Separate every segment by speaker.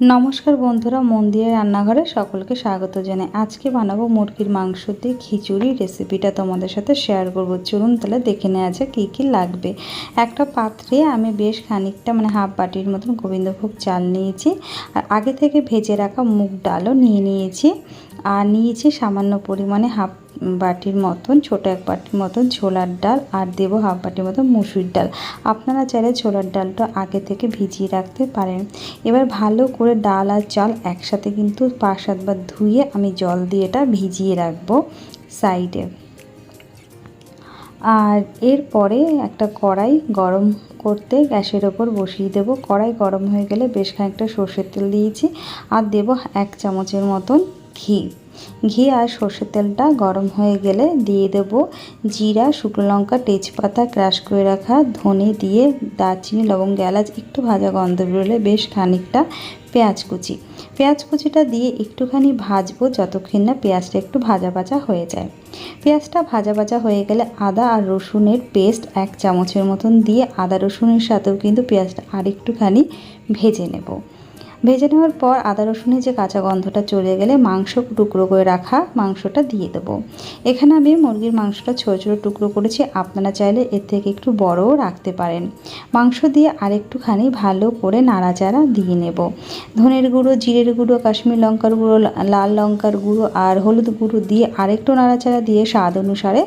Speaker 1: নমস্কার বন্ধুরা, মন্দিরের রান্নাঘরে সকলকে স্বাগত জানাই। আজকে বানাবো মুরগির মাংস দিয়ে খিচুড়ি রেসিপিটা তোমাদের সাথে শেয়ার করব। চলুন তাহলে দেখে নেওয়া যাক কী কী লাগবে। একটা পাত্রে আমি বেশ খানিকটা মানে হাফ বাটির মতন গোবিন্দভোগ চাল নিয়েছি। আর আগে থেকে ভেজে রাখা মুগ ডালও নিয়ে নিয়েছি। আর নিয়েছি সামান্য পরিমাণে হাফ বাটির মতন, ছোট এক বাটির মতন ছোলার ডাল আর দেবো হাফ বাটির মতন মুসুর ডাল। আপনারা চাইলে ছোলার ডালটা আগে থেকে ভিজিয়ে রাখতে পারেন। এবার ভালো করে ডাল আর চাল একসাথে কিন্তু পাঁচ সাতবার ধুয়ে আমি জল দিয়ে এটা ভিজিয়ে রাখব সাইডে। আর এরপরে একটা কড়াই গরম করতে গ্যাসের ওপর বসিয়ে দেব। কড়াই গরম হয়ে গেলে বেশ খানিকটা সর্ষের তেল দিয়েছি আর দেব এক চামচের মতন ঘি। ঘি আর সর্ষের তেলটা গরম হয়ে গেলে দিয়ে দেব জিরা, শুকনো লঙ্কা, তেজপাতা ক্রাশ করে রাখা, ধনে দিয়ে দারচিনি, লবঙ্গ, এলাচ, একটু ভাজা গন্ধ বেরোলে বেশ খানিকটা পেঁয়াজ কুচি। পেঁয়াজ কুচিটা দিয়ে একটুখানি ভাজবো যতক্ষণ না পেঁয়াজটা একটু ভাজা ভাজা হয়ে যায়। পেঁয়াজটা ভাজা ভাজা হয়ে গেলে আদা আর রসুনের পেস্ট এক চামচের মতন দিয়ে আদা রসুনের সাথেও কিন্তু পেঁয়াজটা আরেকটুখানি ভেজে নেব। ভেজে নেওয়ার পর আদা রসুনের যে কাঁচা গন্ধটা চলে গেলে মাংস টুকরো করে রাখা মাংসটা দিয়ে দেবো। এখানে আমি মুরগির মাংসটা ছোটো ছোটো টুকরো করেছি, আপনারা চাইলে এর থেকে একটু বড়ও রাখতে পারেন। মাংস দিয়ে আরেকটুখানি ভালো করে নাড়াচাড়া দিয়ে নেব। ধনের গুঁড়ো, জিরের গুঁড়ো, কাশ্মীর লঙ্কার গুঁড়ো, লাল লঙ্কার গুঁড়ো আর হলুদ গুঁড়ো দিয়ে আরেকটু নাড়াচাড়া দিয়ে স্বাদ অনুসারে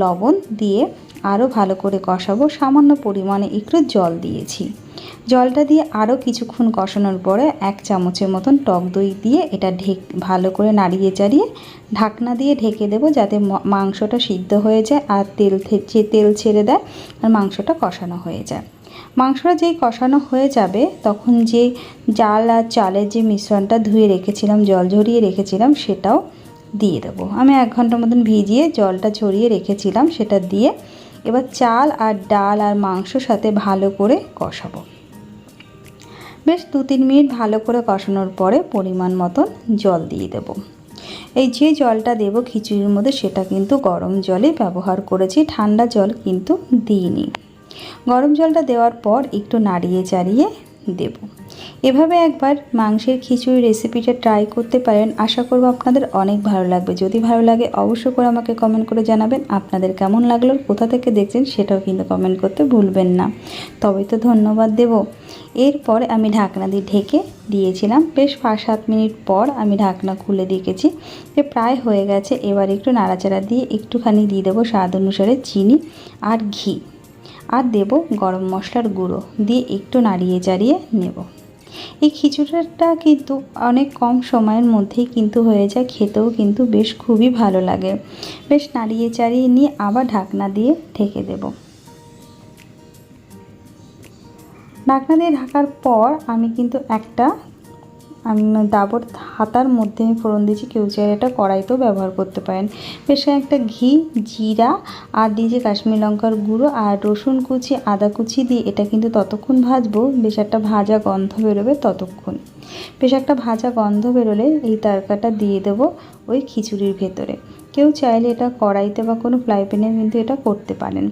Speaker 1: লবণ দিয়ে আরও ভালো করে কষাবো। সামান্য পরিমাণে একটু জল দিয়েছি। জলটা দিয়ে আরও কিছুক্ষণ কষানোর পরে এক চামচের মতন টক দই দিয়ে এটা ঢেক, ভালো করে নাড়িয়ে চাড়িয়ে ঢাকনা দিয়ে ঢেকে দেবো যাতে মাংসটা সিদ্ধ হয়ে যায় আর তেল যে তেল ছেড়ে দেয় আর মাংসটা কষানো হয়ে যায়। মাংসটা যেই কষানো হয়ে যাবে তখন যে জাল আর চালের যে মিশ্রণটা ধুয়ে রেখেছিলাম, জল ঝরিয়ে রেখেছিলাম সেটাও দিয়ে দেবো। আমি এক ঘণ্টার মতন ভিজিয়ে জলটা ঝরিয়ে রেখেছিলাম, সেটা দিয়ে এবার চাল আর ডাল আর মাংসর সাথে ভালো করে কষাবো। বেশ দু তিন মিনিট ভালো করে কষানোর পরে পরিমাণ মতন জল দিয়ে দেব। এই যে জলটা দেব খিচুড়ির মধ্যে সেটা কিন্তু গরম জলে ব্যবহার করেছি, ঠান্ডা জল কিন্তু দিইনি। গরম জলটা দেওয়ার পর একটু নাড়িয়ে চাড়িয়ে দেব। এভাবে একবার মাংসের খিচুড়ি রেসিপিটা ট্রাই করতে পারেন। আশা করব আপনাদের অনেক ভালো লাগবে। যদি ভালো লাগে, অবশ্যই করে আমাকে কমেন্ট করে জানাবেন। আপনাদের কেমন লাগল, কোথা থেকে দেখছেন সেটাও কিন্তু কমেন্ট করতে ভুলবেন না। তবে তো ধন্যবাদ দেব। এরপর আমি ঢাকনা দিয়ে ঢেকে দিয়েছিলাম। বেশ পাঁচ সাত মিনিট পর আমি ঢাকনা খুলে দেখেছি যে প্রায় হয়ে গেছে। এবার একটু নাড়াচাড়া দিয়ে একটুখানি দিয়ে দেবো স্বাদ অনুসারে চিনি আর ঘি। আর দেব গরম মশলার গুঁড়ো। দিয়ে একটু নাড়িয়ে চাড়িয়ে নেব। এই খিচুড়িটা কিন্তু অনেক কম সময়ের মধ্যেই কিন্তু হয়ে যায়, খেতেও কিন্তু বেশ খুবই ভালো লাগে। বেশ নাড়িয়ে চাড়িয়ে নিয়ে আবার ঢাকনা দিয়ে ঢেকে দেব। ঢাকনা দিয়ে ঢাকার পর আমি কিন্তু একটা দাবর হাতার মধ্যে আমি ফোড়ন দিয়েছি, কেউ চাইলে এটা কড়াইতেও ব্যবহার করতে পারেন। বেশ একটা ঘি, জিরা, আর দিয়েছি কাশ্মীর লঙ্কার গুঁড়ো আর রসুন কুচি, আদা কুচি দিয়ে এটা কিন্তু ততক্ষণ ভাজবো, বেশ একটা ভাজা গন্ধ বেরোবে ততক্ষণ। বেশ একটা ভাজা গন্ধ বেরোলে এই তরকাটা দিয়ে দেবো ওই খিচুড়ির ভেতরে। কেউ চাইলে এটা কড়াইতে বা কোনো ফ্রাই প্যানে কিন্তু এটা করতে পারেন।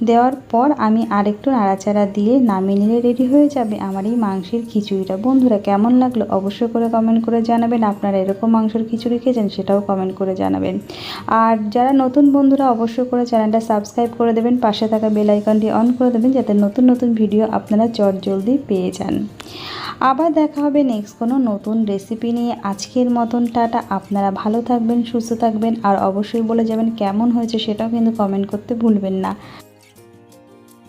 Speaker 1: দেওয়ার পর আমি আরেকটু নাড়াচাড়া দিয়ে নামিয়ে নিলে রেডি হয়ে যাবে আমার এই মাংসের খিচুড়িটা। বন্ধুরা, কেমন লাগল অবশ্যই করে কমেন্ট করে জানাবেন। আপনারা এরকম মাংসের খিচুড়ি খেয়েছেন সেটাও কমেন্ট করে জানাবেন। আর যারা নতুন বন্ধুরা, অবশ্যই করে চ্যানেলটা সাবস্ক্রাইব করে দেবেন। পাশে থাকা বেল আইকনটি অন করে দেবেন যাতে নতুন নতুন ভিডিও আপনারা চট জলদি পেয়ে যান। আবার দেখা হবে নেক্সট কোনো নতুন রেসিপি নিয়ে। আজকের মতন টাটা। আপনারা ভালো থাকবেন, সুস্থ থাকবেন। আর অবশ্যই বলে যাবেন কেমন হয়েছে সেটাও কিন্তু কমেন্ট করতে ভুলবেন না।